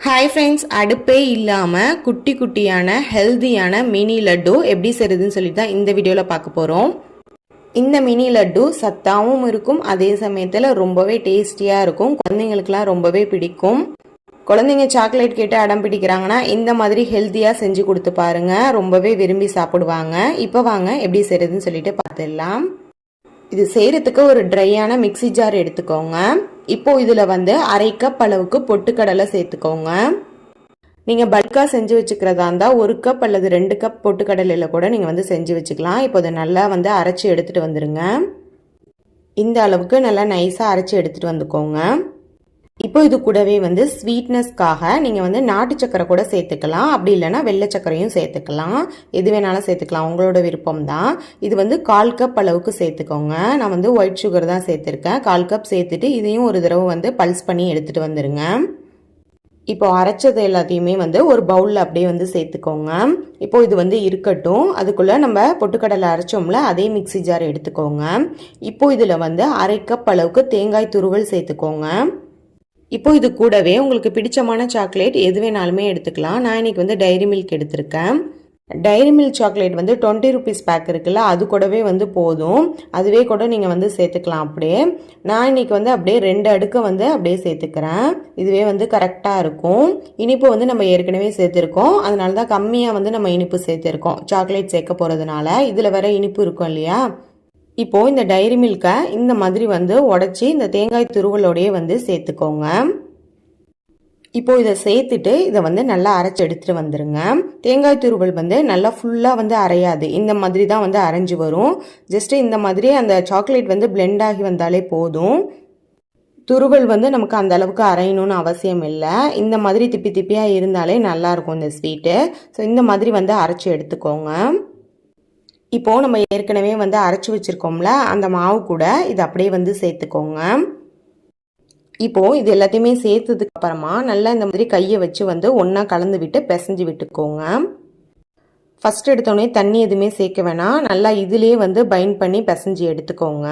Hi friends அடுப்பே இல்லாமல் குட்டி குட்டியான ஹெல்தியான மினி லட்டு எப்படி செய்யுதுன்னு சொல்லிட்டு தான் இந்த வீடியோவில் பார்க்க போகிறோம் இந்த மினி லட்டு சத்தாவும் இருக்கும் அதே சமயத்தில் ரொம்பவே டேஸ்டியாக இருக்கும் குழந்தைங்களுக்குலாம் ரொம்பவே பிடிக்கும். குழந்தைங்க சாக்லேட் கேட்டு அடம் பிடிக்கிறாங்கன்னா இந்த மாதிரி ஹெல்த்தியாக செஞ்சு கொடுத்து பாருங்கள் ரொம்பவே விரும்பி சாப்பிடுவாங்க. இப்போ வாங்க எப்படி செய்யுதுன்னு சொல்லிட்டு பார்த்துடலாம். இது செய்கிறதுக்கு ஒரு ட்ரையான மிக்ஸி ஜார் எடுத்துக்கோங்க. இப்போது இதில் வந்து அரை கப் அளவுக்கு பொட்டுக்கடலை சேர்த்துக்கோங்க. நீங்கள் பல்காக செஞ்சு வச்சுக்கிறதா இருந்தால் ஒரு கப் அல்லது ரெண்டு கப் பொட்டுக்கடலையில் கூட நீங்கள் வந்து செஞ்சு வச்சுக்கலாம். இப்போ அதை நல்லா வந்து அரைச்சி எடுத்துகிட்டு வந்துடுங்க இந்த அளவுக்கு நல்லா நைஸாக அரைச்சி எடுத்துகிட்டு வந்துக்கோங்க. இப்போ இது கூடவே வந்து ஸ்வீட்னஸ்க்காக நீங்கள் வந்து நாட்டு சக்கரை கூட சேர்த்துக்கலாம். அப்படி இல்லைன்னா வெள்ளை சக்கரையும் சேர்த்துக்கலாம். எது வேணாலும் சேர்த்துக்கலாம். உங்களோட விருப்பம் தான் இது வந்து கால் கப் அளவுக்கு சேர்த்துக்கோங்க. நான் வந்து ஒயிட் சுகர் தான் சேர்த்துருக்கேன். கால் கப் சேர்த்துட்டு இதையும் ஒரு தடவை வந்து பல்ஸ் பண்ணி எடுத்துகிட்டு வந்துடுங்க இப்போ அரைச்சது எல்லாத்தையுமே வந்து ஒரு பவுலில் அப்படியே வந்து சேர்த்துக்கோங்க. இப்போ இது வந்து இருக்கட்டும். அதுக்குள்ளே நம்ம பொட்டுக்கடலை அரைச்சோம்ல அதே மிக்சி ஜார் எடுத்துக்கோங்க. இப்போ இதில் வந்து அரை கப் அளவுக்கு தேங்காய் துருவல் சேர்த்துக்கோங்க. இப்போ இது கூடவே உங்களுக்கு பிடிச்சமான சாக்லேட் எது வேணாலுமே எடுத்துக்கலாம். நான் இன்னைக்கு வந்து டைரி மில்க் எடுத்திருக்கேன். டைரி மில்க் சாக்லேட் வந்து டுவெண்ட்டி ருபீஸ் பேக் இருக்குல்ல அது கூடவே வந்து போதும். அதுவே கூட நீங்கள் வந்து சேர்த்துக்கலாம் அப்படியே. நான் இன்னைக்கு வந்து அப்படியே ரெண்டு அடுக்கை வந்து அப்படியே சேர்த்துக்கிறேன். இதுவே வந்து கரெக்டாக இருக்கும். இனிப்பு வந்து நம்ம ஏற்கனவே சேர்த்துருக்கோம். அதனால தான் கம்மியாக வந்து நம்ம இனிப்பு சேர்த்துருக்கோம். சாக்லேட் சேர்க்க போகிறதுனால இதில் வர இனிப்பு இருக்கும் இல்லையா? இப்போ இந்த டைரி மில்கை இந்த மாதிரி வந்து உடச்சி இந்த தேங்காய் துருவலோடையே வந்து சேர்த்துக்கோங்க. இப்போ இதை சேர்த்துட்டு இதை வந்து நல்லா அரைச்சி எடுத்துட்டு வந்துருங்க. தேங்காய் துருவல் வந்து நல்லா ஃபுல்லாக வந்து அரையாது. இந்த மாதிரி தான் வந்து அரைஞ்சு வரும். ஜஸ்ட் இந்த மாதிரி அந்த சாக்லேட் வந்து பிளெண்ட் ஆகி வந்தாலே போதும். துருவல் வந்து நமக்கு அந்த அளவுக்கு அரையணும்னு அவசியம் இல்லை. இந்த மாதிரி திப்பி திப்பியாக இருந்தாலே நல்லாயிருக்கும் இந்த ஸ்வீட்டு ஸோ இந்த மாதிரி வந்து அரைச்சி எடுத்துக்கோங்க. இப்போது நம்ம ஏற்கனவே வந்து அரைச்சி வச்சுருக்கோம்ல அந்த மாவு கூட இது அப்படியே வந்து சேர்த்துக்கோங்க. இப்போது இது எல்லாத்தையுமே சேர்த்ததுக்கு அப்புறமா நல்லா இந்த மாதிரி கையை வச்சு வந்து ஒன்றா கலந்து விட்டு பிசைஞ்சு விட்டுக்கோங்க. ஃபஸ்ட் எடுத்தோடனே தண்ணி எதுவுமே சேர்க்க வேணாம். நல்லா இதிலே வந்து பைண்ட் பண்ணி பிசைஞ்சு எடுத்துக்கோங்க.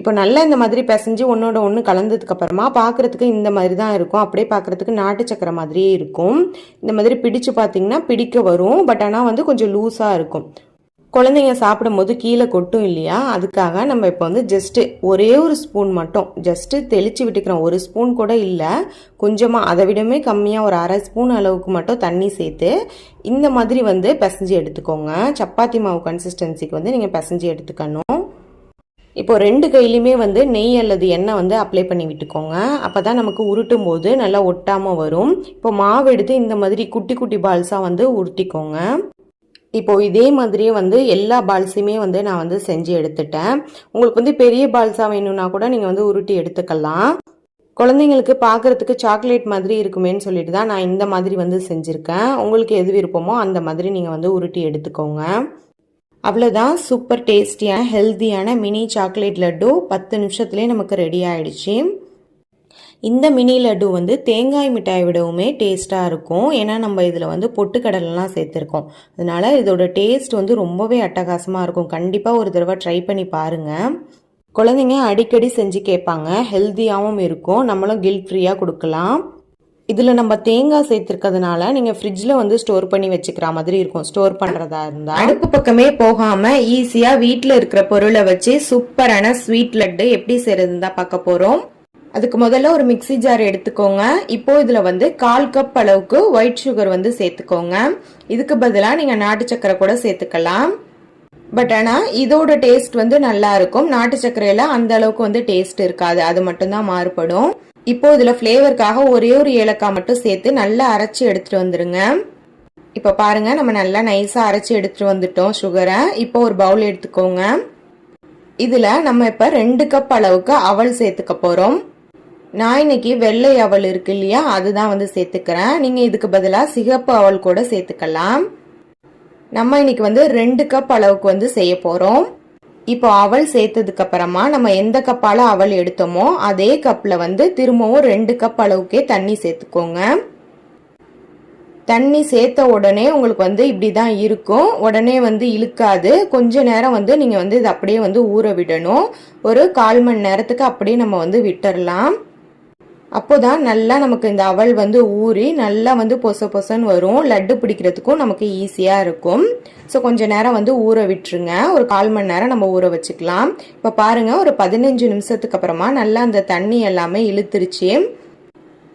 இப்போ நல்லா இந்த மாதிரி பிசைஞ்சு ஒன்றோட ஒன்று கலந்ததுக்கு அப்புறமா பார்க்குறதுக்கு இந்த மாதிரி தான் இருக்கும். அப்படியே பார்க்குறதுக்கு நாட்டு சக்கரை மாதிரியே இருக்கும். இந்த மாதிரி பிடிச்சு பார்த்தீங்கன்னா பிடிக்க வரும். பட் ஆனால் வந்து கொஞ்சம் லூஸாக இருக்கும். குழந்தைங்க சாப்பிடும்போது கீழே கொட்டும் இல்லையா? அதுக்காக நம்ம இப்போ வந்து ஜஸ்ட்டு ஒரே ஒரு ஸ்பூன் மட்டும் ஜஸ்ட்டு தெளித்து விட்டுக்கிறோம். ஒரு ஸ்பூன் கூட இல்லை. கொஞ்சமாக அதை விடமே கம்மியாக ஒரு அரை ஸ்பூன் அளவுக்கு மட்டும் தண்ணி சேர்த்து இந்த மாதிரி வந்து பிசைஞ்சு எடுத்துக்கோங்க. சப்பாத்தி மாவு கன்சிஸ்டன்சிக்கு வந்து நீங்கள் பிசைஞ்சு எடுத்துக்கணும். இப்போ ரெண்டு கையிலையுமே வந்து நெய் அல்லது எண்ணெய் வந்து அப்ளை பண்ணி விட்டுக்கோங்க. அப்போ தான் நமக்கு உருட்டும் போது நல்லா ஒட்டாமல் வரும். இப்போ மாவு எடுத்து இந்த மாதிரி குட்டி குட்டி பால்ஸாக வந்து உருட்டிக்கோங்க. இப்போ இதே மாதிரியே வந்து எல்லா பால்ஸையுமே வந்து நான் வந்து செஞ்சு எடுத்துட்டேன். உங்களுக்கு வந்து பெரிய பால்ஸாக வேணும்னா கூட நீங்கள் வந்து உருட்டி எடுத்துக்கலாம். குழந்தைங்களுக்கு பார்க்குறதுக்கு சாக்லேட் மாதிரி இருக்குமேன்னு சொல்லிட்டு தான் நான் இந்த மாதிரி வந்து செஞ்சுருக்கேன். உங்களுக்கு எது விருப்பமோ அந்த மாதிரி நீங்கள் வந்து உருட்டி எடுத்துக்கோங்க. அவ்வளோதான் சூப்பர் டேஸ்டியான ஹெல்த்தியான மினி சாக்லேட் லட்டு பத்து நிமிஷத்துலேயே நமக்கு ரெடி ஆயிடுச்சு. இந்த மினி லட்டு வந்து தேங்காய் மிட்டாய் விடவுமே டேஸ்ட்டாக இருக்கும். ஏன்னா நம்ம இதில் வந்து பொட்டுக்கடலாம் சேர்த்துருக்கோம். அதனால இதோட டேஸ்ட் வந்து ரொம்பவே அட்டகாசமாக இருக்கும். கண்டிப்பாக ஒரு தடவை ட்ரை பண்ணி பாருங்கள் குழந்தைங்க அடிக்கடி செஞ்சு கேட்பாங்க. ஹெல்த்தியாகவும் இருக்கும். நம்மளும் கில்ட் ஃப்ரீயாக கொடுக்கலாம். இதில் நம்ம தேங்காய் சேர்த்துருக்கிறதுனால நீங்கள் ஃப்ரிட்ஜில் வந்து ஸ்டோர் பண்ணி வச்சுக்கிற மாதிரி இருக்கும். ஸ்டோர் பண்ணுறதா இருந்தால் அடுப்பு பக்கமே போகாமல் ஈஸியாக வீட்டில் இருக்கிற பொருளை வச்சு சூப்பரான ஸ்வீட் லட்டு எப்படி செய்கிறதுன்னு தான் பார்க்க போகிறோம் அதுக்கு முதல்ல ஒரு மிக்சி ஜார் எடுத்துக்கோங்க. இப்போ இதில் வந்து கால் கப் அளவுக்கு ஒயிட் சுகர் வந்து சேர்த்துக்கோங்க. இதுக்கு பதிலாக நீங்கள் நாட்டு சக்கரை கூட சேர்த்துக்கலாம். பட் ஆனால் இதோட டேஸ்ட் வந்து நல்லா இருக்கும். நாட்டு சக்கரையில் அந்த அளவுக்கு வந்து டேஸ்ட் இருக்காது. அது மட்டும்தான் மாறுபடும். இப்போ இதில் ஃப்ளேவருக்காக ஒரே ஒரு ஏலக்காய் மட்டும் சேர்த்து நல்லா அரைச்சி எடுத்துட்டு வந்துருங்க. இப்போ பாருங்க நம்ம நல்லா நைஸாக அரைச்சி எடுத்துட்டு வந்துட்டோம் சுகரை இப்போ ஒரு பவுல் எடுத்துக்கோங்க. இதில் நம்ம இப்போ ரெண்டு கப் அளவுக்கு அவல் சேர்த்துக்க போகிறோம் நான் இன்னைக்கு வெள்ளை அவல் இருக்கு இல்லையா? அதுதான் வந்து சேர்த்துக்கிறேன். நீங்கள் இதுக்கு பதிலாக சிகப்பு அவல் கூட சேர்த்துக்கலாம். நம்ம இன்னைக்கு வந்து ரெண்டு கப் அளவுக்கு வந்து செய்ய போகிறோம் இப்போ அவல் சேர்த்ததுக்கு அப்புறமா நம்ம எந்த கப்பால் அவல் எடுத்தோமோ அதே கப்பில் வந்து திரும்பவும் ரெண்டு கப் அளவுக்கே தண்ணி சேர்த்துக்கோங்க. தண்ணி சேர்த்த உடனே உங்களுக்கு வந்து இப்படி தான் இருக்கும். உடனே வந்து இழுக்காது. கொஞ்ச நேரம் வந்து நீங்கள் வந்து இது அப்படியே வந்து ஊற விடணும். ஒரு கால் மணி நேரத்துக்கு அப்படியே நம்ம வந்து விட்டுறலாம். அப்போ தான் நல்லா நமக்கு இந்த அவல் வந்து ஊறி நல்லா வந்து பொச பொசன்னு வரும். லட்டு பிடிக்கிறதுக்கும் நமக்கு ஈஸியாக இருக்கும். ஸோ கொஞ்ச நேரம் வந்து ஊற விட்டுருங்க. ஒரு கால் மணி நேரம் நம்ம ஊற வச்சுக்கலாம். இப்போ பாருங்கள் ஒரு பதினஞ்சு நிமிஷத்துக்கு அப்புறமா நல்லா அந்த தண்ணி எல்லாமே இழுத்துருச்சு.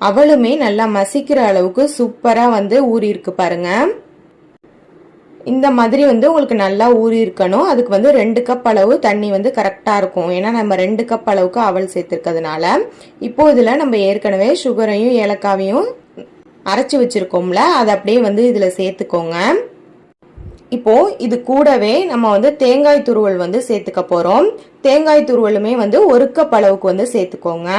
அவளுமே நல்லா மசிக்கிற அளவுக்கு சூப்பராக வந்து ஊறி இருக்கு இந்த மாதிரி வந்து உங்களுக்கு நல்லா ஊறி இருக்கணும். அதுக்கு வந்து ரெண்டு கப் அளவு தண்ணி வந்து கரெக்டாக இருக்கும். ஏன்னா நம்ம ரெண்டு கப் அளவுக்கு அவல் சேர்த்துருக்கிறதுனால. இப்போ இதில் நம்ம ஏற்கனவே சுகரையும் ஏலக்காவையும் அரைச்சி வச்சிருக்கோம்ல. அதை அப்படியே வந்து இதில் சேர்த்துக்கோங்க. இப்போ இது கூடவே நம்ம வந்து தேங்காய் துருவல் வந்து சேர்த்துக்க போகிறோம் தேங்காய் துருவலுமே வந்து ஒரு கப் அளவுக்கு வந்து சேர்த்துக்கோங்க.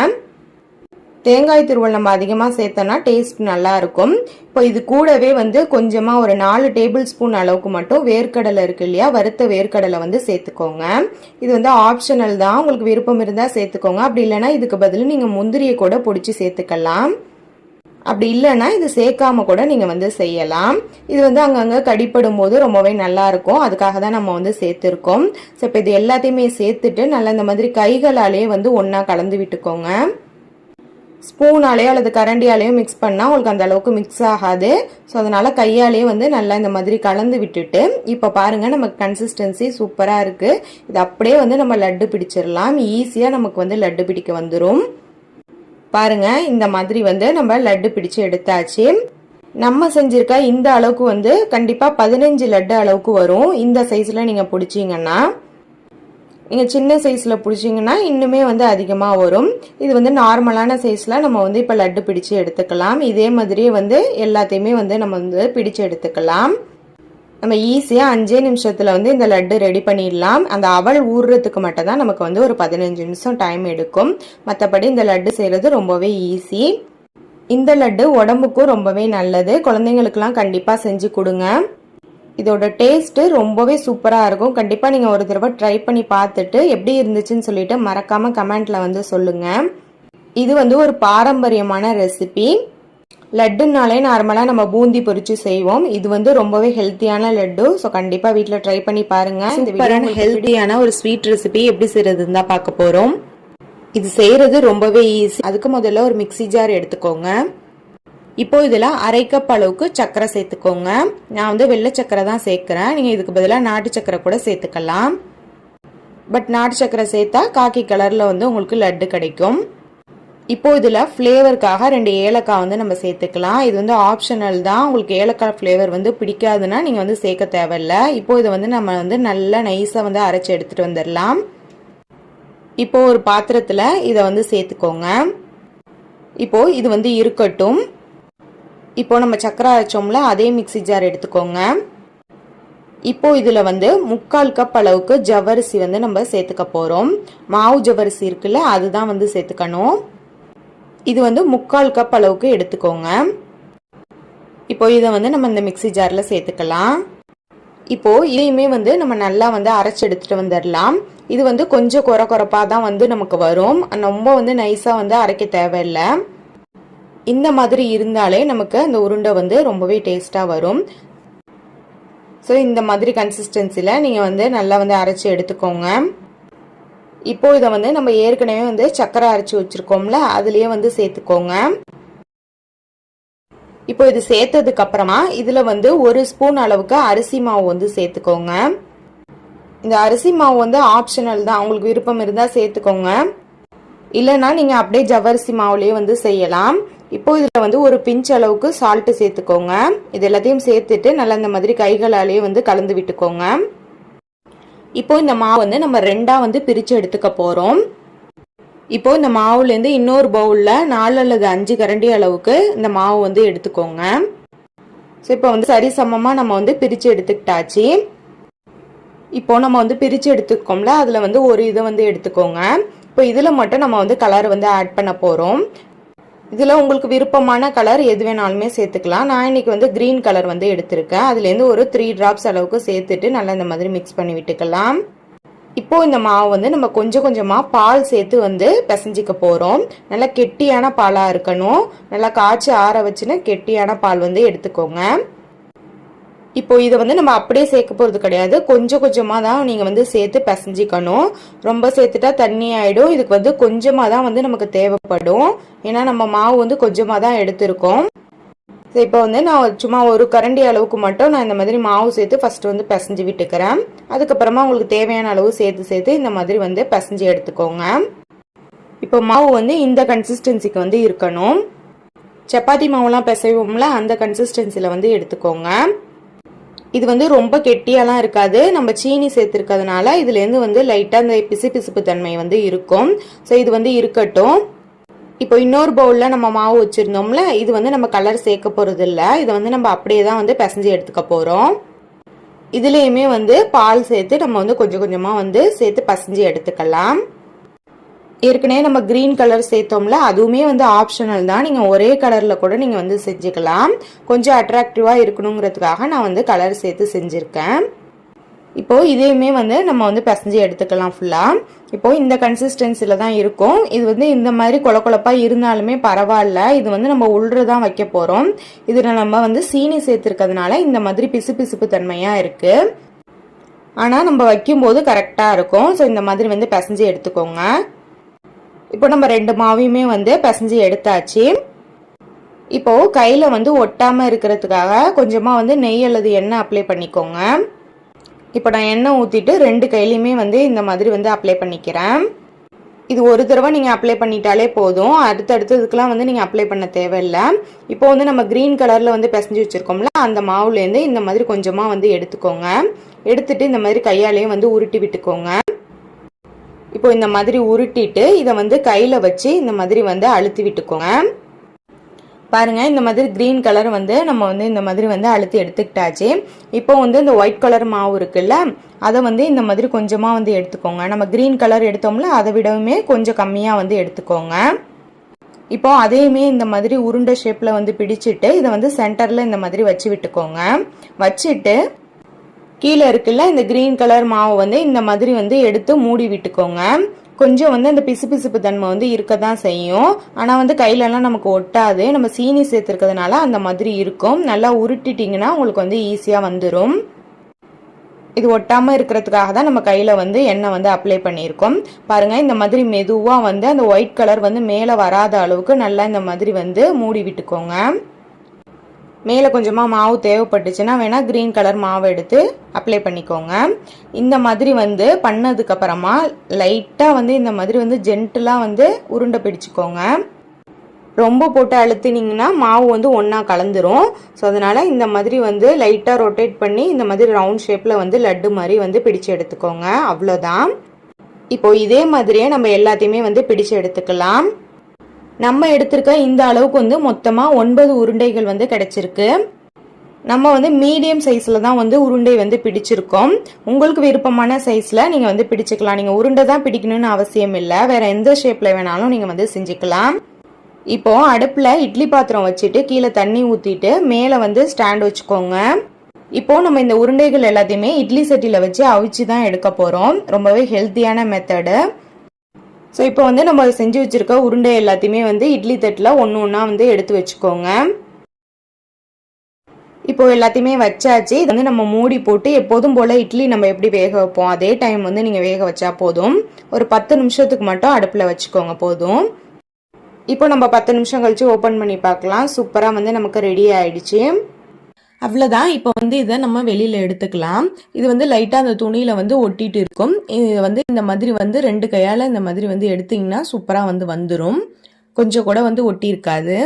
தேங்காய் துருவல் நம்ம அதிகமாக சேர்த்தோன்னா டேஸ்ட் நல்லாயிருக்கும். இப்போ இது கூடவே வந்து கொஞ்சமாக ஒரு நாலு டேபிள் ஸ்பூன் அளவுக்கு மட்டும் வேர்க்கடலை இருக்கு இல்லையா? வறுத்த வேர்க்கடலை வந்து சேர்த்துக்கோங்க. இது வந்து ஆப்ஷனல் தான். உங்களுக்கு விருப்பம் இருந்தால் சேர்த்துக்கோங்க. அப்படி இல்லைன்னா இதுக்கு பதில் நீங்கள் முந்திரியை கூட பிடிச்சி சேர்த்துக்கலாம். அப்படி இல்லைன்னா இது சேர்க்காம கூட நீங்கள் வந்து செய்யலாம். இது வந்து அங்கங்கே கடிப்படும் போது ரொம்பவே நல்லா இருக்கும் அதுக்காக தான் நம்ம வந்து சேர்த்துருக்கோம். ஸோ இப்போ இது எல்லாத்தையுமே சேர்த்துட்டு நல்லா இந்த மாதிரி கைகளாலேயே வந்து ஒன்றா கலந்து விட்டுக்கோங்க. ஸ்பூனாலேயோ அல்லது கரண்டியாலேயோ மிக்ஸ் பண்ணால் உங்களுக்கு அந்த அளவுக்கு மிக்ஸ் ஆகாது. ஸோ அதனால் கையாலேயே வந்து நல்லா இந்த மாதிரி கலந்து விட்டுட்டு இப்போ பாருங்கள் நமக்கு கன்சிஸ்டன்சி சூப்பராக இருக்குது இது அப்படியே வந்து நம்ம லட்டு பிடிச்சிடலாம் ஈஸியாக நமக்கு வந்து லட்டு பிடிக்க வந்துடும் பாருங்க இந்த மாதிரி வந்து நம்ம லட்டு பிடிச்சு எடுத்தாச்சு. நம்ம செஞ்சிருக்க இந்த அளவுக்கு வந்து கண்டிப்பாக பதினஞ்சு லட்டு அளவுக்கு வரும். இந்த சைஸில் நீங்கள் பிடிச்சிங்கன்னா நீங்கள் சின்ன சைஸில் பிடிச்சிங்கன்னா இன்னுமே வந்து அதிகமாக வரும். இது வந்து நார்மலான சைஸில் நம்ம வந்து இப்போ லட்டு பிடிச்சு எடுத்துக்கலாம். இதே மாதிரியே வந்து எல்லாத்தையுமே வந்து நம்ம வந்து பிடிச்சு எடுத்துக்கலாம். நம்ம ஈஸியாக அஞ்சே நிமிஷத்தில் வந்து இந்த லட்டு ரெடி பண்ணிடலாம். அந்த அவல் ஊறுறதுக்கு மட்டும் தான் நமக்கு வந்து ஒரு பதினஞ்சு நிமிஷம் டைம் எடுக்கும். மற்றபடி இந்த லட்டு செய்கிறது ரொம்பவே ஈஸி இந்த லட்டு உடம்புக்கும் ரொம்பவே நல்லது. குழந்தைங்களுக்கெல்லாம் கண்டிப்பாக செஞ்சு கொடுங்க. இதோட டேஸ்ட்டு ரொம்பவே சூப்பராக இருக்கும். கண்டிப்பாக நீங்கள் ஒரு தடவை ட்ரை பண்ணி பார்த்துட்டு எப்படி இருந்துச்சுன்னு சொல்லிட்டு மறக்காமல் கமெண்ட்டில் வந்து சொல்லுங்கள் இது வந்து ஒரு பாரம்பரியமான ரெசிபி லட்டுனாலே நார்மலாக நம்ம பூந்தி பொரிச்சு செய்வோம். இது வந்து ரொம்பவே ஹெல்த்தியான லட்டு. ஸோ கண்டிப்பாக வீட்டில் ட்ரை பண்ணி பாருங்க. இந்த ஹெல்த்தியான ஒரு ஸ்வீட் ரெசிபி எப்படி செய்யறதுன்னு தான் பார்க்க போகிறோம் இது செய்யறது ரொம்பவே ஈஸி அதுக்கு முதல்ல ஒரு மிக்சி ஜார் எடுத்துக்கோங்க. இப்போ இதில் அரை கப் அளவுக்கு சர்க்கரை சேர்த்துக்கோங்க. நான் வந்து வெள்ளை சர்க்கரை தான் சேர்க்குறேன். நீங்கள் இதுக்கு பதிலாக நாட்டு சர்க்கரை கூட சேர்த்துக்கலாம். பட் நாட்டு சர்க்கரை சேர்த்தா காக்கி கலரில் வந்து உங்களுக்கு லட்டு கிடைக்கும். இப்போ இதில் ஃப்ளேவருக்காக ரெண்டு ஏலக்காய் வந்து நம்ம சேர்த்துக்கலாம். இது வந்து ஆப்ஷனல் தான். உங்களுக்கு ஏலக்காய் ஃப்ளேவர் வந்து பிடிக்காதுன்னா நீங்கள் வந்து சேர்க்க தேவையில்ல. இப்போ இதை வந்து நம்ம வந்து நல்லா நைஸாக வந்து அரைச்சி எடுத்துகிட்டு வந்துடலாம். இப்போ ஒரு பாத்திரத்தில் இதை வந்து சேர்த்துக்கோங்க. இப்போ இது வந்து இருக்கட்டும். இப்போ நம்ம சக்கரை அரைச்சோம்ல அதே மிக்சி ஜார் எடுத்துக்கோங்க. இப்போ இதில் வந்து முக்கால் கப் அளவுக்கு ஜவரிசி வந்து நம்ம சேர்த்துக்க போகிறோம் மாவு ஜவரிசி இருக்குல்ல அதுதான் வந்து சேர்த்துக்கணும். இது வந்து முக்கால் கப் அளவுக்கு எடுத்துக்கோங்க. இப்போ இதை வந்து நம்ம இந்த மிக்சி ஜாரில் சேர்த்துக்கலாம். இப்போ இதையுமே வந்து நம்ம நல்லா வந்து அரைச்சி எடுத்துட்டு வந்துடலாம். இது வந்து கொஞ்சம் குறை குறைப்பாக தான் வந்து நமக்கு வரும். ரொம்ப வந்து நைஸாக வந்து அரைக்க தேவையில்லை. இந்த மாதிரி இருந்தாலே நமக்கு அந்த உருண்டை வந்து ரொம்பவே டேஸ்ட்டாக வரும். ஸோ இந்த மாதிரி கன்சிஸ்டன்சியில் நீங்கள் வந்து நல்லா வந்து அரைச்சி எடுத்துக்கோங்க. இப்போ இதை வந்து நம்ம ஏற்கனவே வந்து சக்கரை அரைச்சி வச்சுருக்கோம்ல அதுலேயே வந்து சேர்த்துக்கோங்க. இப்போ இது சேர்த்ததுக்கு அப்புறமா இதில் வந்து ஒரு ஸ்பூன் அளவுக்கு அரிசி மாவு வந்து சேர்த்துக்கோங்க. இந்த அரிசி மாவு வந்து ஆப்ஷனல் தான் உங்களுக்கு விருப்பம் இருந்தால் சேர்த்துக்கோங்க. இல்லைன்னா நீங்கள் அப்படியே ஜவ்வரிசி மாவுலேயே வந்து செய்யலாம். இப்போ இதில் வந்து ஒரு பிஞ்ச் அளவுக்கு சால்ட்டு சேர்த்துக்கோங்க. இது எல்லாத்தையும் சேர்த்துட்டு நல்லா இந்த மாதிரி கைகளாலேயே வந்து கலந்து விட்டுக்கோங்க. இப்போ இந்த மாவு வந்து நம்ம ரெண்டாக வந்து பிரித்து எடுத்துக்க போகிறோம் இப்போ இந்த மாவுலேருந்து இன்னொரு பவுலில் நாலு அல்லது அஞ்சு கரண்டி அளவுக்கு இந்த மாவு வந்து எடுத்துக்கோங்க. ஸோ இப்போ வந்து சரி சமமாக நம்ம வந்து பிரித்து எடுத்துக்கிட்டாச்சு. இப்போ நம்ம வந்து பிரித்து எடுத்துக்கோம்ல அதில் வந்து ஒரு இதை வந்து எடுத்துக்கோங்க. இப்போ இதில் மட்டும் நம்ம வந்து கலர் வந்து ஆட் பண்ண போகிறோம் இதில் உங்களுக்கு விருப்பமான கலர் எது வேணாலுமே சேர்த்துக்கலாம். நான் இன்னைக்கு வந்து க்ரீன் கலர் வந்து எடுத்திருக்கேன். அதுலேருந்து ஒரு த்ரீ ட்ராப்ஸ் அளவுக்கு சேர்த்துட்டு நல்லா இந்த மாதிரி மிக்ஸ் பண்ணி விட்டுக்கலாம். இப்போது இந்த மாவு வந்து நம்ம கொஞ்சம் கொஞ்சமாக பால் சேர்த்து வந்து பிசைஞ்சிக்க போகிறோம் நல்லா கெட்டியான பாலாக இருக்கணும். நல்லா காய்ச்சி ஆற வச்சுன்னு கெட்டியான பால் வந்து எடுத்துக்கோங்க. இப்போ இதை வந்து நம்ம அப்படியே சேர்க்க போகிறது கிடையாது. கொஞ்சம் கொஞ்சமாக தான் நீங்கள் வந்து சேர்த்து பிசைஞ்சிக்கணும். ரொம்ப சேர்த்துட்டா தண்ணி ஆகிடும் இதுக்கு வந்து கொஞ்சமாக தான் வந்து நமக்கு தேவைப்படும். ஏன்னா நம்ம மாவு வந்து கொஞ்சமாக தான் எடுத்திருக்கோம். ஸோ இப்போ வந்து நான் சும்மா ஒரு கரண்டி அளவுக்கு மட்டும் நான் இந்த மாதிரி மாவு சேர்த்து ஃபஸ்ட்டு வந்து பிசைஞ்சு விட்டுக்கிறேன். அதுக்கப்புறமா உங்களுக்கு தேவையான அளவு சேர்த்து சேர்த்து இந்த மாதிரி வந்து பிசைஞ்சு எடுத்துக்கோங்க. இப்போ மாவு வந்து இந்த கன்சிஸ்டன்சிக்கு வந்து இருக்கணும். சப்பாத்தி மாவுலாம் பிசைவோம்ல அந்த கன்சிஸ்டன்சியில் வந்து எடுத்துக்கோங்க. இது வந்து ரொம்ப கெட்டியாலாம் இருக்காது. நம்ம சீனி சேர்த்துருக்கிறதுனால இதுலேருந்து வந்து லைட்டாக அந்த பிசு பிசுப்பு தன்மை வந்து இருக்கும். ஸோ இது வந்து இருக்கட்டும். இப்போ இன்னொரு பவுலில் நம்ம மாவு வச்சுருந்தோம்ல இது வந்து நம்ம கலர் சேர்க்க போகிறது இல்லை இதை வந்து நம்ம அப்படியே தான் வந்து பிசைஞ்சு எடுத்துக்க போகிறோம் இதுலேயுமே வந்து பால் சேர்த்து நம்ம வந்து கொஞ்சம் கொஞ்சமாக வந்து சேர்த்து பசைஞ்சு எடுத்துக்கலாம். ஏற்கனவே நம்ம க்ரீன் கலர் சேர்த்தோம்ல அதுவுமே வந்து ஆப்ஷனல் தான். நீங்கள் ஒரே கலரில் கூட நீங்கள் வந்து செஞ்சுக்கலாம். கொஞ்சம் அட்ராக்டிவாக இருக்கணுங்கிறதுக்காக நான் வந்து கலர் சேர்த்து செஞ்சுருக்கேன். இப்போது இதையுமே வந்து நம்ம வந்து பிசைஞ்சு எடுத்துக்கலாம் ஃபுல்லாக இப்போது இந்த கன்சிஸ்டன்சியில் தான் இருக்கும். இது வந்து இந்த மாதிரி கொல இருந்தாலுமே பரவாயில்ல. இது வந்து நம்ம உள்ற தான் வைக்க போகிறோம் இதில் நம்ம வந்து சீனி சேர்த்துருக்கிறதுனால இந்த மாதிரி பிசு பிசுப்பு தன்மையாக இருக்குது ஆனால் நம்ம வைக்கும்போது கரெக்டாக இருக்கும். ஸோ இந்த மாதிரி வந்து பிசைஞ்சு எடுத்துக்கோங்க. இப்போ நம்ம ரெண்டு மாவையுமே வந்து பிசைஞ்சு எடுத்தாச்சு. இப்போ கையில் வந்து ஒட்டாமல் இருக்கிறதுக்காக கொஞ்சமாக வந்து நெய் அல்லது எண்ணெய் அப்ளை பண்ணிக்கோங்க. இப்போ நான் எண்ணெய் ஊற்றிட்டு ரெண்டு கையிலையுமே வந்து இந்த மாதிரி வந்து அப்ளை பண்ணிக்கிறேன். இது ஒரு தடவை நீங்கள் அப்ளை பண்ணிட்டாலே போதும். அடுத்தடுத்ததுக்கெலாம் வந்து நீங்கள் அப்ளை பண்ண தேவையில்லை. இப்போ வந்து நம்ம க்ரீன் கலரில் வந்து பிசைஞ்சு வச்சுருக்கோம்ல அந்த மாவுலேருந்து இந்த மாதிரி கொஞ்சமாக வந்து எடுத்துக்கோங்க. எடுத்துட்டு இந்த மாதிரி கையாலேயும் வந்து உருட்டி விட்டுக்கோங்க. இப்போ இந்த மாதிரி உருட்டிட்டு இதை வந்து கையில் வச்சு இந்த மாதிரி வந்து அழுத்தி விட்டுக்கோங்க. பாருங்க இந்த மாதிரி க்ரீன் கலர் வந்து நம்ம வந்து இந்த மாதிரி வந்து அழுத்தி எடுத்துக்கிட்டாச்சு. இப்போ வந்து இந்த ஒயிட் கலர் மாவு இருக்குல்ல அதை வந்து இந்த மாதிரி கொஞ்சமாக வந்து எடுத்துக்கோங்க. நம்ம க்ரீன் கலர் எடுத்தோம்ல அதை விடவுமே கொஞ்சம் கம்மியாக வந்து எடுத்துக்கோங்க. இப்போ அதையுமே இந்த மாதிரி உருண்டை ஷேப்பில் வந்து பிடிச்சிட்டு இதை வந்து சென்டரில் இந்த மாதிரி வச்சு விட்டுக்கோங்க. வச்சுட்டு கீழே இருக்குல்ல இந்த க்ரீன் கலர் மாவு வந்து இந்த மாதிரி வந்து எடுத்து மூடி விட்டுக்கோங்க. கொஞ்சம் வந்து அந்த பிசு பிசுப்பு தன்மை வந்து இருக்க தான் செய்யும். ஆனால் வந்து கையிலலாம் நமக்கு ஒட்டாது. நம்ம சீனி சேர்த்துருக்கிறதுனால அந்த மாதிரி இருக்கும். நல்லா உருட்டிட்டிங்கன்னா உங்களுக்கு வந்து ஈஸியாக வந்துடும் இது ஒட்டாமல் இருக்கிறதுக்காக தான் நம்ம கையில் வந்து எண்ணெய் வந்து அப்ளை பண்ணியிருக்கோம். பாருங்கள் இந்த மாதிரி மெதுவாக வந்து அந்த ஒயிட் கலர் வந்து மேலே வராத அளவுக்கு நல்லா இந்த மாதிரி வந்து மூடி விட்டுக்கோங்க. மேலே கொஞ்சமாக மாவு தேவைப்பட்டுச்சுன்னா வேணால் க்ரீன் கலர் மாவு எடுத்து அப்ளை பண்ணிக்கோங்க. இந்த மாதிரி வந்து பண்ணதுக்கப்புறமா லைட்டாக வந்து இந்த மாதிரி வந்து ஜென்டலாக வந்து உருண்டை பிடிச்சிக்கோங்க. ரொம்ப போட்டு அழுத்தினீங்கன்னா மாவு வந்து ஒன்றா கலந்துரும். ஸோ அதனால் இந்த மாதிரி வந்து லைட்டாக ரொட்டேட் பண்ணி இந்த மாதிரி ரவுண்ட் ஷேப்பில் வந்து லட்டு மாதிரி வந்து பிடிச்சு எடுத்துக்கோங்க. அவ்வளோதான் இப்போ இதே மாதிரியே நம்ம எல்லாத்தையுமே வந்து பிடிச்சு எடுத்துக்கலாம். நம்ம எடுத்திருக்க இந்த அளவுக்கு வந்து மொத்தமாக ஒன்பது உருண்டைகள் வந்து கிடைச்சிருக்கு. நம்ம வந்து மீடியம் சைஸில் தான் வந்து உருண்டை வந்து பிடிச்சிருக்கோம். உங்களுக்கு விருப்பமான சைஸில் நீங்கள் வந்து பிடிச்சிக்கலாம். நீங்கள் உருண்டை தான் பிடிக்கணும்னு அவசியம் இல்லை. வேறு எந்த ஷேப்பில் வேணாலும் நீங்கள் வந்து செஞ்சுக்கலாம். இப்போ அடுப்பில் இட்லி பாத்திரம் வச்சுட்டு கீழே தண்ணி ஊற்றிட்டு மேலே வந்து ஸ்டாண்ட் வச்சுக்கோங்க. இப்போ நம்ம இந்த உருண்டைகள் எல்லாத்தையுமே இட்லி சட்டியில் வச்சு அவிச்சு தான் எடுக்க போகிறோம் ரொம்பவே ஹெல்த்தியான மெத்தடு ஸோ இப்போ வந்து நம்ம செஞ்சு வச்சுருக்க உருண்டை எல்லாத்தையுமே வந்து இட்லி தட்டில் ஒன்று ஒன்றா வந்து எடுத்து வச்சுக்கோங்க. இப்போ எல்லாத்தையுமே வச்சாச்சு. இது வந்து நம்ம மூடி போட்டு எப்போதும் போல் இட்லி நம்ம எப்படி வேக வைப்போம்? அதே டைம் வந்து நீங்கள் வேக வச்சா போதும். ஒரு பத்து நிமிஷத்துக்கு மட்டும் அடுப்பில் வச்சுக்கோங்க போதும். இப்போ நம்ம பத்து நிமிஷம் கழித்து ஓப்பன் பண்ணி பார்க்கலாம். சூப்பராக வந்து நமக்கு ரெடி ஆயிடுச்சு. அவ்வளோதான் இப்போ வந்து இதை நம்ம வெளியில் எடுத்துக்கலாம். இது வந்து லைட்டாக அந்த துணியில் வந்து ஒட்டிட்டு இருக்கும். இது வந்து இந்த மாதிரி வந்து ரெண்டு கையால் இந்த மாதிரி வந்து எடுத்திங்கன்னா சூப்பராக வந்து வந்துடும் கொஞ்சம் கூட வந்து ஒட்டியிருக்காது.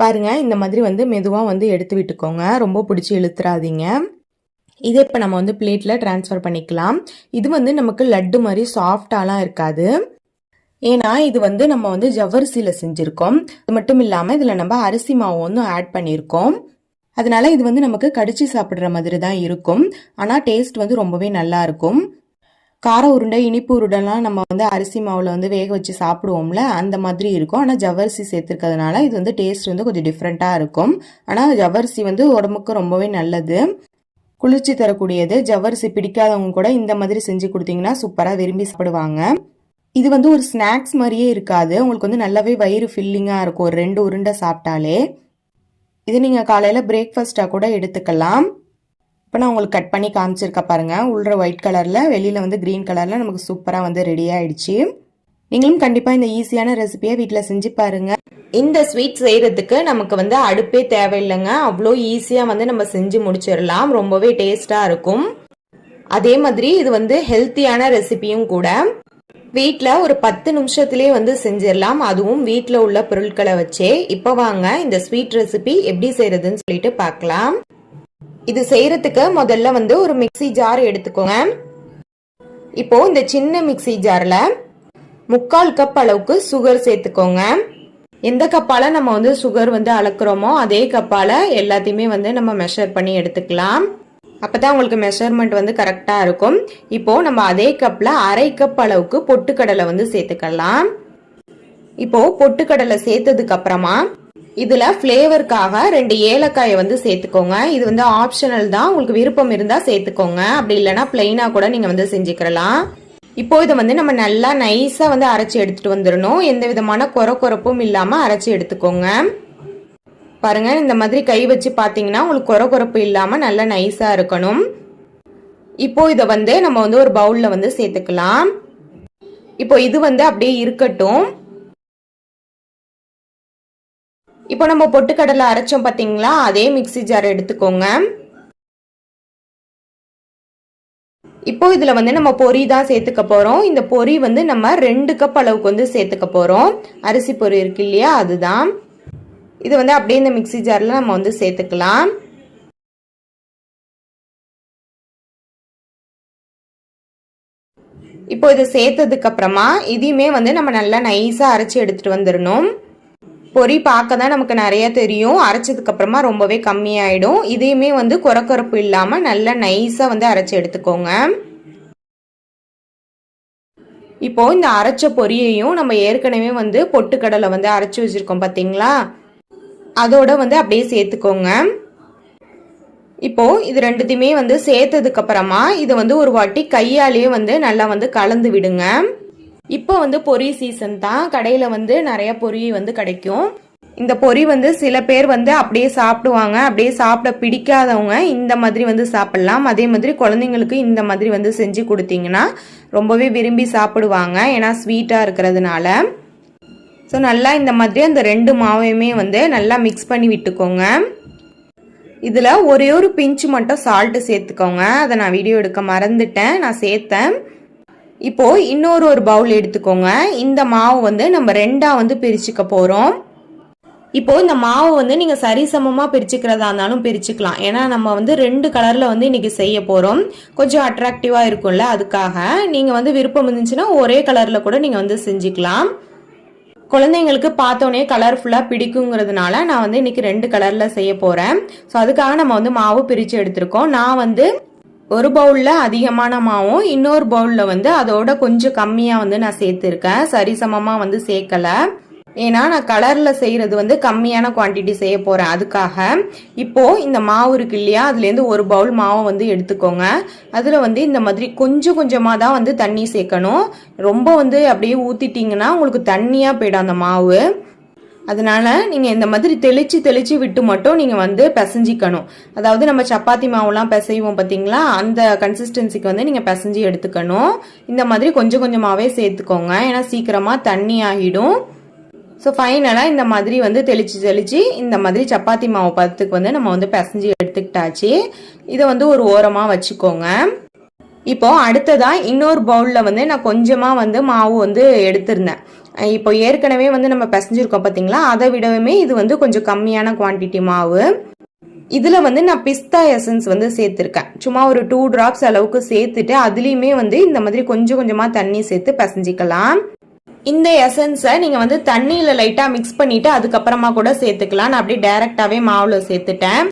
பாருங்கள் பாருங்க இந்த மாதிரி வந்து மெதுவாக வந்து எடுத்து விட்டுக்கோங்க. ரொம்ப பிடிச்சி இழுத்துறாதீங்க. இதை இப்போ நம்ம வந்து பிளேட்டில் ட்ரான்ஸ்ஃபர் பண்ணிக்கலாம். இது வந்து நமக்கு லட்டு மாதிரி சாஃப்டாலாம் இருக்காது. ஏன்னா இது வந்து நம்ம வந்து ஜவ்வரிசியில் செஞ்சுருக்கோம். அது மட்டும் இல்லாமல் இதில் நம்ம அரிசி மாவு வந்து ஆட் பண்ணியிருக்கோம் அதனால இது வந்து நமக்கு கடிச்சு சாப்பிட்ற மாதிரி தான் இருக்கும். ஆனால் டேஸ்ட் வந்து ரொம்பவே நல்லா இருக்கும். கார உருண்டை இனிப்பு உருண்டைலாம் நம்ம வந்து அரிசி மாவில் வந்து வேக வச்சு சாப்பிடுவோம்ல அந்த மாதிரி இருக்கும். ஆனால் ஜவ்வரிசி சேர்த்துருக்கிறதுனால இது வந்து டேஸ்ட் வந்து கொஞ்சம் டிஃப்ரெண்ட்டாக இருக்கும். ஆனால் ஜவ்வரிசி வந்து உடம்புக்கு ரொம்பவே நல்லது. குளிர்ச்சி தரக்கூடியது. ஜவ்வரிசி பிடிக்காதவங்க கூட இந்த மாதிரி செஞ்சு கொடுத்தீங்கன்னா சூப்பராக விரும்பி சாப்பிடுவாங்க. இது வந்து ஒரு ஸ்நாக்ஸ் மாதிரியே இருக்காது. உங்களுக்கு வந்து நல்லாவே வயிறு ஃபில்லிங்காக இருக்கும். ஒரு ரெண்டு உருண்டை சாப்பிட்டாலே. இது நீங்கள் காலையில் பிரேக்ஃபாஸ்ட்டாக கூட எடுத்துக்கலாம். இப்போ நான் உங்களுக்கு கட் பண்ணி காமிச்சிருக்க பாருங்கள் உள்ள ஒயிட் கலரில் வெளியில் வந்து க்ரீன் கலரில் நமக்கு சூப்பராக வந்து ரெடி ஆயிடுச்சு. நீங்களும் கண்டிப்பாக இந்த ஈஸியான ரெசிபியை வீட்டில் செஞ்சு பாருங்கள் இந்த ஸ்வீட் செய்கிறதுக்கு நமக்கு வந்து அடுப்பே தேவையில்லைங்க. அவ்வளோ ஈஸியாக வந்து நம்ம செஞ்சு முடிச்சிடலாம். ரொம்பவே டேஸ்ட்டாக இருக்கும். அதே மாதிரி இது வந்து ஹெல்த்தியான ரெசிபியும் கூட. வீட்டில் ஒரு பத்து நிமிஷத்துலேயே வந்து செஞ்சிடலாம். அதுவும் வீட்டில் உள்ள பொருட்களை வச்சே. இப்போ வாங்க இந்த ஸ்வீட் ரெசிபி எப்படி செய்யறதுன்னு சொல்லிட்டு பார்க்கலாம். இது செய்யறதுக்கு முதல்ல வந்து ஒரு மிக்ஸி ஜார் எடுத்துக்கோங்க. இப்போ இந்த சின்ன மிக்ஸி ஜாரில் முக்கால் கப் அளவுக்கு சுகர் சேர்த்துக்கோங்க. எந்த கப்பால் நம்ம வந்து சுகர் வந்து அளக்குறோமோ அதே கப்பால் எல்லாத்தையுமே வந்து நம்ம மெஷர் பண்ணி எடுத்துக்கலாம். அப்பதான் உங்களுக்கு மெஷர்மெண்ட் வந்து கரெக்டாக இருக்கும். இப்போது நம்ம அதே கப்பில் அரை கப் அளவுக்கு பொட்டுக்கடலை வந்து சேர்த்துக்கலாம். இப்போது பொட்டுக்கடலை சேர்த்ததுக்கு அப்புறமா ஃப்ளேவருக்காக ரெண்டு ஏலக்காயை வந்து சேர்த்துக்கோங்க. இது வந்து ஆப்ஷனல் தான். உங்களுக்கு விருப்பம் இருந்தால் சேர்த்துக்கோங்க. அப்படி இல்லைன்னா பிளெயினாக கூட நீங்கள் வந்து செஞ்சுக்கிறலாம் இப்போ இதை வந்து நம்ம நல்லா நைஸாக வந்து அரைச்சி எடுத்துகிட்டு வந்துடணும். எந்த விதமான குறை குறப்பும் இல்லாமல் அரைச்சி எடுத்துக்கோங்க. பாருங்க இந்த மாதிரி கை வச்சு பார்த்தீங்கன்னா உங்களுக்கு குறை குறப்பு இல்லாமல் நல்லா நைஸாக இருக்கணும். இப்போ இதை வந்து நம்ம வந்து ஒரு பவுலில் வந்து சேர்த்துக்கலாம். இப்போ இது வந்து அப்படியே இருக்கட்டும். இப்போ நம்ம பொட்டுக்கடலை அரைச்சோம் பார்த்தீங்களா அதே மிக்சி ஜார் எடுத்துக்கோங்க. இப்போ இதில் வந்து நம்ம பொரி தான் சேர்த்துக்க போகிறோம் இந்த பொரி வந்து நம்ம ரெண்டு கப் அளவுக்கு வந்து சேர்த்துக்க போகிறோம் அரிசி பொரி இருக்கு இல்லையா? அதுதான். இது வந்து அப்படியே இந்த மிக்சி ஜாரில் நம்ம வந்து சேர்த்துக்கலாம். இப்போ இதை சேர்த்ததுக்கு அப்புறமா இதையுமே வந்து நம்ம நல்லா நைஸாக அரைச்சி எடுத்துகிட்டு வந்துடணும். பொரி பார்க்க தான் நமக்கு நிறைய தெரியும். அரைச்சதுக்கு அப்புறமா ரொம்பவே கம்மியாயிடும். இதையுமே வந்து குறக்குறப்பு இல்லாமல் நல்லா நைஸாக வந்து அரைச்சி எடுத்துக்கோங்க. இப்போ இந்த அரைச்ச பொரியையும் நம்ம ஏற்கனவே வந்து பொட்டுக்கடலை வந்து அரைச்சி வச்சிருக்கோம் பார்த்தீங்களா அதோட வந்து அப்படியே சேர்த்துக்கோங்க. இப்போ இது ரெண்டுத்தையுமே வந்து சேர்த்ததுக்கு அப்புறமா இதை வந்து ஒரு வாட்டி கையாலேயே வந்து நல்லா வந்து கலந்து விடுங்க. இப்போ வந்து பொரி சீசன் தான். கடையில் வந்து நிறைய பொரி வந்து கிடைக்கும். இந்த பொரி வந்து சில பேர் வந்து அப்படியே சாப்பிடுவாங்க. அப்படியே சாப்பிட பிடிக்காதவங்க இந்த மாதிரி வந்து சாப்பிடலாம். அதே மாதிரி குழந்தைங்களுக்கு இந்த மாதிரி வந்து செஞ்சு கொடுத்தீங்கன்னா ரொம்பவே விரும்பி சாப்பிடுவாங்க. ஏன்னா ஸ்வீட்டாக இருக்கிறதுனால. ஸோ நல்லா இந்த மாதிரி அந்த ரெண்டு மாவையுமே வந்து நல்லா மிக்ஸ் பண்ணி விட்டுக்கோங்க. இதில் ஒரே ஒரு பிஞ்சு மட்டும் சால்ட்டு சேர்த்துக்கோங்க. அதை நான் வீடியோ எடுக்க மறந்துட்டேன். நான் சேர்த்தேன். இப்போது இன்னொரு ஒரு பவுல் எடுத்துக்கோங்க. இந்த மாவு வந்து நம்ம ரெண்டாக வந்து பிரிச்சுக்க போகிறோம் இப்போது இந்த மாவு வந்து நீங்கள் சரிசமமாக பிரிச்சுக்கிறதா இருந்தாலும் பிரிச்சுக்கலாம். ஏன்னா நம்ம வந்து ரெண்டு கலரில் வந்து இன்றைக்கி செய்ய போகிறோம் கொஞ்சம் அட்ராக்டிவாக இருக்கும்ல அதுக்காக. நீங்கள் வந்து விருப்பம் இருந்துச்சுன்னா ஒரே கலரில் கூட நீங்கள் வந்து செஞ்சுக்கலாம். குழந்தைங்களுக்கு பார்த்தோன்னே கலர்ஃபுல்லாக பிடிக்குங்கிறதுனால நான் வந்து இன்னைக்கு ரெண்டு கலரில் செய்ய போகிறேன் ஸோ அதுக்காக நம்ம வந்து மாவு பிரித்து எடுத்திருக்கோம். நான் வந்து ஒரு பவுலில் அதிகமான மாவும் இன்னொரு பவுலில் வந்து அதோட கொஞ்சம் கம்மியாக வந்து நான் சேர்த்துருக்கேன். சரிசமமாக வந்து சேர்க்கலை. ஏன்னா நான் கலரில் செய்கிறது வந்து கம்மியான குவான்டிட்டி செய்ய போகிறேன் அதுக்காக இப்போது இந்த மாவு இருக்கு இல்லையா அதுலேருந்து ஒரு பவுல் மாவை வந்து எடுத்துக்கோங்க. அதில் வந்து இந்த மாதிரி கொஞ்சம் கொஞ்சமாக தான் வந்து தண்ணி சேர்க்கணும். ரொம்ப வந்து அப்படியே ஊற்றிட்டிங்கன்னா உங்களுக்கு தண்ணியாக போயிடும் அந்த மாவு. அதனால நீங்கள் இந்த மாதிரி தெளித்து தெளித்து விட்டு மட்டும் நீங்கள் வந்து பிசைஞ்சிக்கணும். அதாவது நம்ம சப்பாத்தி மாவுலாம் பிசைவோம் பார்த்தீங்களா அந்த கன்சிஸ்டன்சிக்கு வந்து நீங்கள் பிசைஞ்சு எடுத்துக்கணும். இந்த மாதிரி கொஞ்சம் கொஞ்சமாகவே சேர்த்துக்கோங்க. ஏன்னா சீக்கிரமாக தண்ணி ஆகிடும். ஸோ ஃபைனலாக இந்த மாதிரி வந்து தெளிச்சு தெளிச்சு இந்த மாதிரி சப்பாத்தி மாவு பதத்துக்கு வந்து நம்ம வந்து பிசைஞ்சு எடுத்துக்கிட்டாச்சு. இதை வந்து ஒரு ஓரமாக வச்சுக்கோங்க. இப்போ அடுத்ததா இன்னொரு பவுலில் வந்து நான் கொஞ்சமாக வந்து மாவு வந்து எடுத்திருந்தேன். இப்போ ஏற்கனவே வந்து நம்ம பிசைஞ்சிருக்கோம் பார்த்தீங்களா அதை விடவுமே இது வந்து கொஞ்சம் கம்மியான குவான்டிட்டி மாவு. இதில் வந்து நான் பிஸ்தா எசன்ஸ் வந்து சேர்த்துருக்கேன். சும்மா ஒரு டூ ட்ராப்ஸ் அளவுக்கு சேர்த்துட்டு அதுலேயுமே வந்து இந்த மாதிரி கொஞ்சம் கொஞ்சமாக தண்ணி சேர்த்து பிசைஞ்சிக்கலாம். இந்த எசன்ஸை நீங்கள் வந்து தண்ணியில் லைட்டாக மிக்ஸ் பண்ணிவிட்டு அதுக்கப்புறமா கூட சேர்த்துக்கலாம். நான் அப்படியே டைரெக்டாகவே மாவில் சேர்த்துட்டேன்.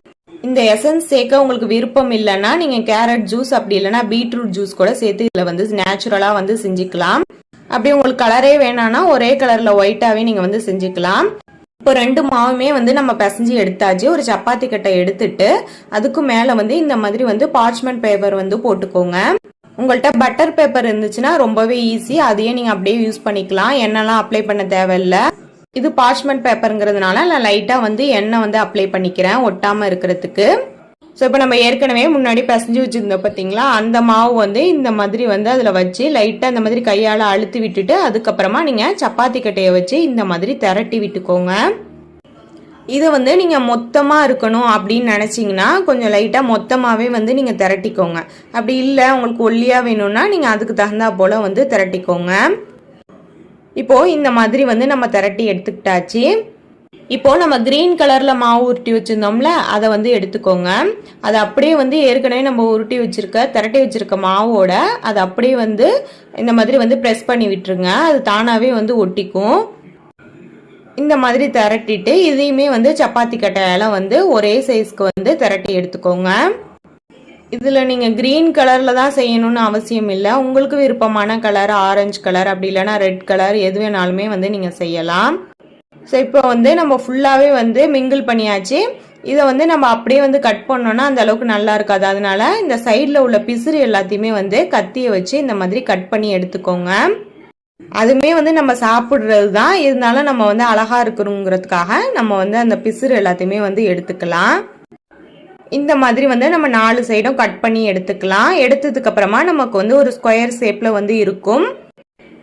இந்த எசன்ஸ் சேர்க்க உங்களுக்கு விருப்பம் இல்லைன்னா நீங்கள் கேரட் ஜூஸ் அப்படி இல்லைன்னா பீட்ரூட் ஜூஸ் கூட சேர்த்து இதில் வந்து நேச்சுரலாக வந்து செஞ்சுக்கலாம். அப்படி உங்களுக்கு கலரே வேணான்னா ஒரே கலரில் ஒயிட்டாகவே நீங்கள் வந்து செஞ்சுக்கலாம். இப்போ ரெண்டு மாவுமே வந்து நம்ம பிசைஞ்சு எடுத்தாச்சு. ஒரு சப்பாத்தி கட்டை எடுத்துட்டு அதுக்கு மேலே வந்து இந்த மாதிரி வந்து பார்ச்மெண்ட் பேப்பர் வந்து போட்டுக்கோங்க. உங்கள்கிட்ட பட்டர் பேப்பர் இருந்துச்சுன்னா ரொம்பவே ஈஸி அதையே நீங்கள் அப்படியே யூஸ் பண்ணிக்கலாம். எண்ணெய்லாம் அப்ளை பண்ண தேவையில்லை. இது பார்ச்மெண்ட் பேப்பருங்கிறதுனால நான் லைட்டாக வந்து எண்ணெய் வந்து அப்ளை பண்ணிக்கிறேன் ஒட்டாமல் இருக்கிறதுக்கு. ஸோ இப்போ நம்ம ஏற்கனவே முன்னாடி பிசைஞ்சு வச்சுருந்தோம் பார்த்தீங்களா அந்த மாவு வந்து இந்த மாதிரி வந்து அதில் வச்சு லைட்டாக இந்த மாதிரி கையால் அழுத்தி விட்டுட்டு அதுக்கப்புறமா நீங்கள் சப்பாத்தி கட்டையை வச்சு இந்த மாதிரி திரட்டி விட்டுக்கோங்க. இதை வந்து நீங்கள் மொத்தமாக இருக்கணும் அப்படின்னு நினச்சிங்கன்னா கொஞ்சம் லைட்டாக மொத்தமாகவே வந்து நீங்கள் திரட்டிக்கோங்க. அப்படி இல்லை உங்களுக்கு ஒல்லியாக வேணும்னா நீங்கள் அதுக்கு தகுந்தா போல் வந்து திரட்டிக்கோங்க. இப்போது இந்த மாதிரி வந்து நம்ம திரட்டி எடுத்துக்கிட்டாச்சு. இப்போது நம்ம க்ரீன் கலரில் மாவு உருட்டி வச்சுருந்தோம்ல அதை வந்து எடுத்துக்கோங்க. அதை அப்படியே வந்து ஏற்கனவே நம்ம உருட்டி வச்சுருக்க திரட்டி வச்சுருக்க மாவோட அதை அப்படியே வந்து இந்த மாதிரி வந்து ப்ரெஸ் பண்ணி விட்டுருங்க. அது தானாகவே வந்து ஒட்டிக்கும். இந்த மாதிரி திரட்டிட்டு இதையுமே வந்து சப்பாத்தி கட்டையெல்லாம் வந்து ஒரே சைஸ்க்கு வந்து திரட்டி எடுத்துக்கோங்க. இதில் நீங்கள் க்ரீன் கலரில் தான் செய்யணும்னு அவசியம் இல்லை. உங்களுக்கு விருப்பமான கலர் ஆரஞ்சு கலர் அப்படி இல்லைன்னா ரெட் கலர் எது வேணாலுமே வந்து நீங்கள் செய்யலாம். ஸோ இப்போ வந்து நம்ம ஃபுல்லாகவே வந்து மிங்கிள் பண்ணியாச்சு. இதை வந்து நம்ம அப்படியே வந்து கட் பண்ணோன்னா அந்த அளவுக்கு நல்லா இருக்காது. அதனால இந்த சைடில் உள்ள பிசுறு எல்லாத்தையுமே வந்து கத்தியை வச்சு இந்த மாதிரி கட் பண்ணி எடுத்துக்கோங்க. அதுவுமே வந்து நம்ம சாப்பிட்றது தான் இருந்தாலும் நம்ம வந்து அழகா இருக்கணுங்கிறதுக்காக நம்ம வந்து அந்த பிசுறு எல்லாத்தையுமே வந்து எடுத்துக்கலாம். இந்த மாதிரி வந்து நம்ம நாலு சைடும் கட் பண்ணி எடுத்துக்கலாம். எடுத்ததுக்கு அப்புறமா நமக்கு வந்து ஒரு ஸ்கொயர் ஷேப்ல வந்து இருக்கும்.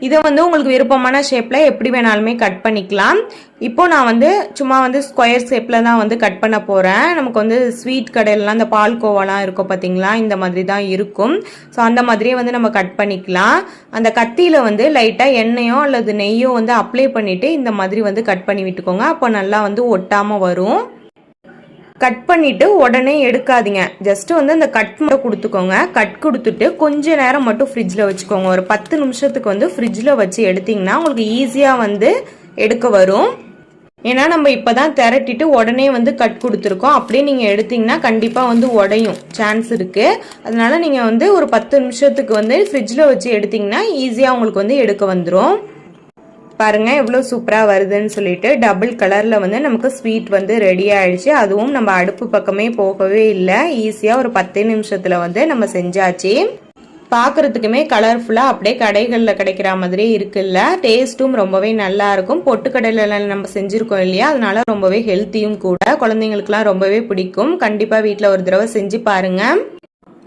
இதை வந்து உங்களுக்கு விருப்பமான ஷேப்பில் எப்படி வேணாலுமே கட் பண்ணிக்கலாம். இப்போ நான் வந்து சும்மா வந்து ஸ்கொயர் ஷேப்பில் தான் வந்து கட் பண்ண போகிறேன் நமக்கு வந்து ஸ்வீட் கடையிலலாம் இந்த பால்கோவாலாம் இருக்கும் பார்த்தீங்களா இந்த மாதிரி தான் இருக்கும். ஸோ அந்த மாதிரியே வந்து நம்ம கட் பண்ணிக்கலாம். அந்த கத்தியில் வந்து லைட்டாக எண்ணெயோ அல்லது நெய்யோ வந்து அப்ளை பண்ணிவிட்டு இந்த மாதிரி வந்து கட் பண்ணி விட்டுக்கோங்க. அப்போ நல்லா வந்து ஒட்டாமல் வரும். கட் பண்ணிட்டு உடனே எடுக்காதீங்க. ஜஸ்ட் வந்து அந்த கட் மட்டும் கொடுத்துக்கோங்க. கட் கொடுத்துட்டு கொஞ்ச நேரம் மட்டும் ஃப்ரிட்ஜில் வச்சுக்கோங்க. ஒரு பத்து நிமிஷத்துக்கு வந்து ஃப்ரிட்ஜில் வச்சு எடுத்தீங்கன்னா உங்களுக்கு ஈஸியாக வந்து எடுக்க வரும். ஏன்னா நம்ம இப்போ தான் திரட்டிட்டு உடனே வந்து கட் கொடுத்துருக்கோம். அப்படியே நீங்கள் எடுத்தீங்கன்னா கண்டிப்பாக வந்து உடையும். சான்ஸ் இருக்குது அதனால நீங்கள் வந்து ஒரு பத்து நிமிஷத்துக்கு வந்து ஃப்ரிட்ஜில் வச்சு எடுத்தீங்கன்னா ஈஸியாக உங்களுக்கு வந்து எடுக்க வந்துடும் பாருங்க எவ்வளோ சூப்பராக வருதுன்னு சொல்லிட்டு டபுள் கலரில் வந்து நமக்கு ஸ்வீட் வந்து ரெடி ஆயிடுச்சு. அதுவும் நம்ம அடுப்பு பக்கமே போகவே இல்லை. ஈஸியாக ஒரு பத்து நிமிஷத்தில் வந்து நம்ம செஞ்சாச்சு. பார்க்குறதுக்குமே கலர்ஃபுல்லாக அப்படியே கடைகளில் கிடைக்கிற மாதிரியே இருக்குல்ல. டேஸ்ட்டும் ரொம்பவே நல்லா இருக்கும். பொட்டுக்கடையில நம்ம செஞ்சுருக்கோம் இல்லையா? அதனால ரொம்பவே ஹெல்த்தியும் கூட. குழந்தைங்களுக்குலாம் ரொம்பவே பிடிக்கும். கண்டிப்பாக வீட்டில் ஒரு தடவை செஞ்சு பாருங்கள்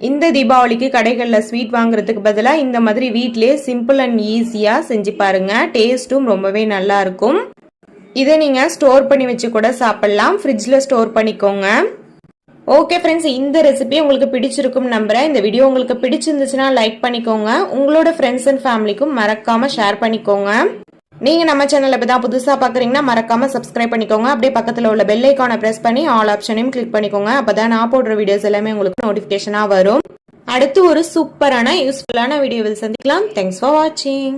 இந்த தீபாவளிக்கு கடைகளில் ஸ்வீட் வாங்குறதுக்கு பதிலாக இந்த மாதிரி வீட்டிலே சிம்பிள் அண்ட் ஈஸியாக செஞ்சு பாருங்கள் டேஸ்ட்டும் ரொம்பவே நல்லா இருக்கும். இதை நீங்கள் ஸ்டோர் பண்ணி வச்சு கூட சாப்பிட்லாம். ஃப்ரிட்ஜில் ஸ்டோர் பண்ணிக்கோங்க. ஓகே ஃப்ரெண்ட்ஸ் இந்த ரெசிபி உங்களுக்கு பிடிச்சிருக்கும் நம்புகிறேன் இந்த வீடியோ உங்களுக்கு பிடிச்சிருந்துச்சுன்னா லைக் பண்ணிக்கோங்க. உங்களோட ஃப்ரெண்ட்ஸ் அண்ட் ஃபேமிலிக்கும் மறக்காமல் ஷேர் பண்ணிக்கோங்க. நீங்க நம்ம சேனல்ல இப்போ தான் புதுசா பாக்குறீங்கன்னா மறக்காம சப்ஸ்கிரைப் பண்ணிக்கோங்க. அப்படியே பக்கத்துல உள்ள பெல் ஐக்கானை பிரஸ் பண்ணி ஆல் ஆப்ஷனையும் கிளிக் பண்ணிக்கோங்க. அப்பதான் நான் போடுற வீடியோஸ் எல்லாமே உங்களுக்கு நோட்டிபிகேஷனா வரும். அடுத்து ஒரு சூப்பரான யூஸ்ஃபுல்லான வீடியோவில் சந்திக்கலாம். தேங்க்ஸ் ஃபார் வாட்சிங்